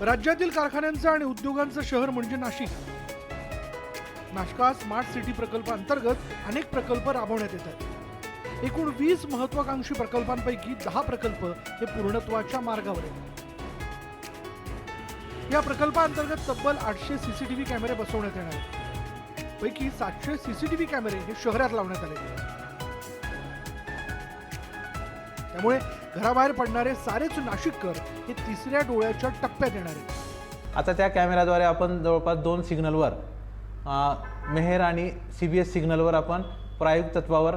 राज्यातील कारखान्यांचं आणि उद्योगांचं शहर म्हणजे नाशिक. नाशका स्मार्ट सिटी प्रकल्प अंतर्गत अनेक प्रकल्प राबवण्यात येत आहेत एकूण वीस महत्वाकांक्षी प्रकल्पांपैकी दहा प्रकल्प हे पूर्णत्वाच्या मार्गावर आहेत. या प्रकल्पांतर्गत तब्बल आठशे सीसीटीव्ही कॅमेरे बसवण्यात येणार आहेत. पैकी सातशे सीसीटीव्ही कॅमेरे हे शहरात लावण्यात आले आहेत. त्यामुळे घराबाहेर पडणारे सारेच नाशिककर हे तिसऱ्या डोळ्याच्या टप्प्यात येणार आहेत. आता त्या कॅमेऱ्याद्वारे आपण जवळपास दोन सिग्नलवर मेहर मेहेर आणि सी बी एस सिग्नलवर आपण प्रायोगिक तत्वावर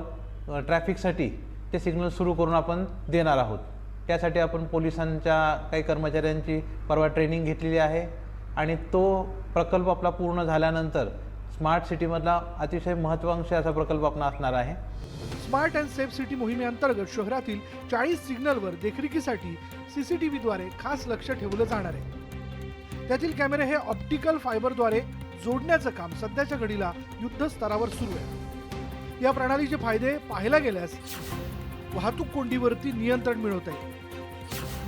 ट्रॅफिकसाठी ते सिग्नल सुरू करून आपण देणार आहोत. त्यासाठी आपण पोलिसांच्या काही कर्मचाऱ्यांची परवा ट्रेनिंग घेतलेली आहे आणि तो प्रकल्प आपला पूर्ण झाल्यानंतर स्मार्ट सिटीमधला अतिशय महत्त्वाकांक्षी असा प्रकल्प आपण असणार आहे. स्मार्ट अँड सेफ सिटी मोहिमेअंतर्गत शहरातील चाळीस सिग्नलवर देखरेखीसाठी सी सी टी व्हीद्वारे खास लक्ष ठेवलं जाणार आहे. त्यातील कॅमेरे हे ऑप्टिकल फायबरद्वारे जोडण्याचं काम सध्याच्या घडीला युद्ध स्तरावर सुरू आहे. या प्रणालीचे फायदे पाहायला गेल्यास वाहतूक कोंडीवरती नियंत्रण मिळवता येईल.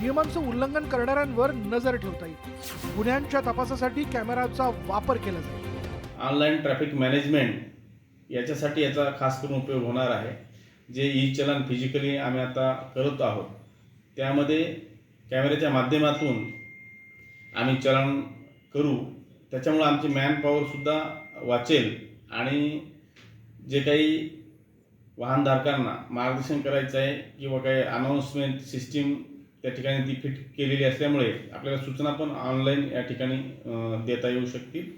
नियमांचं उल्लंघन करणाऱ्यांवर नजर ठेवता येईल. गुन्ह्यांच्या तपासासाठी कॅमेराचा वापर केला जाईल. ऑनलाईन ट्रॅफिक मॅनेजमेंट याच्यासाठी याचा खास करून उपयोग होणार आहे. जे ई चलन फिजिकली आम्ही आता करत आहोत. त्यामध्ये कॅमेऱ्याच्या माध्यमातून आम्ही चलन करू. त्याच्यामुळं आमची मॅन पॉवरसुद्धा वाचेल आणि जे काही वाहनधारकांना मार्गदर्शन करायचं आहे किंवा काही अनाऊन्समेंट सिस्टीम त्या ठिकाणी ती फिट केलेली असल्यामुळे आपल्याला सूचना पण ऑनलाईन या ठिकाणी देता येऊ शकतील.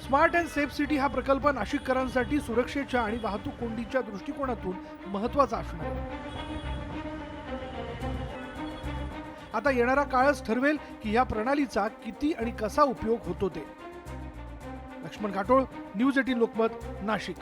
स्मार्ट अँड सेफ सिटी हा प्रकल्प नाशिककरांसाठी सुरक्षेच्या आणि वाहतूक कोंडीच्या दृष्टिकोनातून महत्त्वाचा असणार आहे. आता येणारा काळच ठरवेल की या प्रणालीचा किती आणि कसा उपयोग होतो ते. Laxman Katole News Eighteen Lokmat Nashik.